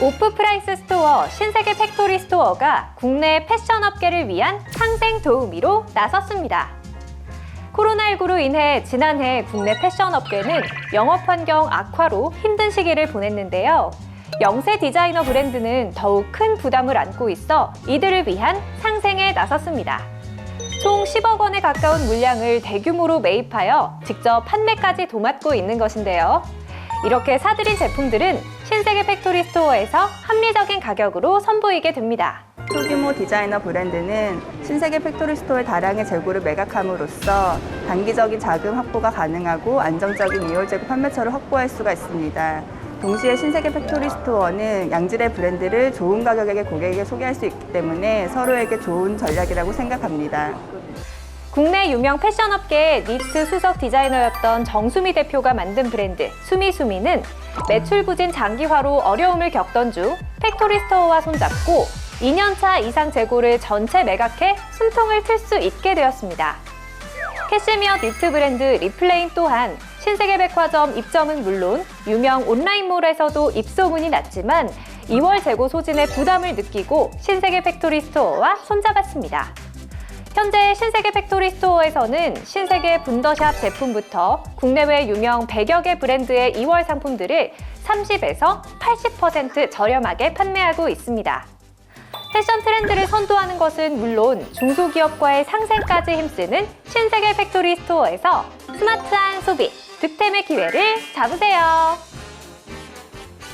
오프프라이스 스토어 신세계 팩토리 스토어가 국내 패션 업계를 위한 상생 도우미로 나섰습니다. 코로나19로 인해 지난해 국내 패션 업계는 영업 환경 악화로 힘든 시기를 보냈는데요. 영세 디자이너 브랜드는 더욱 큰 부담을 안고 있어 이들을 위한 상생에 나섰습니다. 총 10억 원에 가까운 물량을 대규모로 매입하여 직접 판매까지 도맡고 있는 것인데요. 이렇게 사들인 제품들은 신세계 팩토리 스토어에서 합리적인 가격으로 선보이게 됩니다. 소규모 디자이너 브랜드는 신세계 팩토리 스토어의 다량의 재고를 매각함으로써 단기적인 자금 확보가 가능하고 안정적인 2월 재고 판매처를 확보할 수가 있습니다. 동시에 신세계 팩토리 스토어는 양질의 브랜드를 좋은 가격에 고객에게 소개할 수 있기 때문에 서로에게 좋은 전략이라고 생각합니다. 국내 유명 패션 업계의 니트 수석 디자이너였던 정수미 대표가 만든 브랜드 수미수미는 매출 부진 장기화로 어려움을 겪던 중 팩토리 스토어와 손잡고 2년차 이상 재고를 전체 매각해 숨통을 틀 수 있게 되었습니다. 캐시미어 니트 브랜드 리플레인 또한 신세계 백화점 입점은 물론 유명 온라인몰에서도 입소문이 났지만 2월 재고 소진의 부담을 느끼고 신세계 팩토리 스토어와 손잡았습니다. 현재 신세계 팩토리 스토어에서는 신세계 분더샵 제품부터 국내외 유명 100여 개 브랜드의 2월 상품들을 30에서 80% 저렴하게 판매하고 있습니다. 패션 트렌드를 선도하는 것은 물론 중소기업과의 상생까지 힘쓰는 신세계 팩토리 스토어에서 스마트한 소비, 득템의 기회를 잡으세요.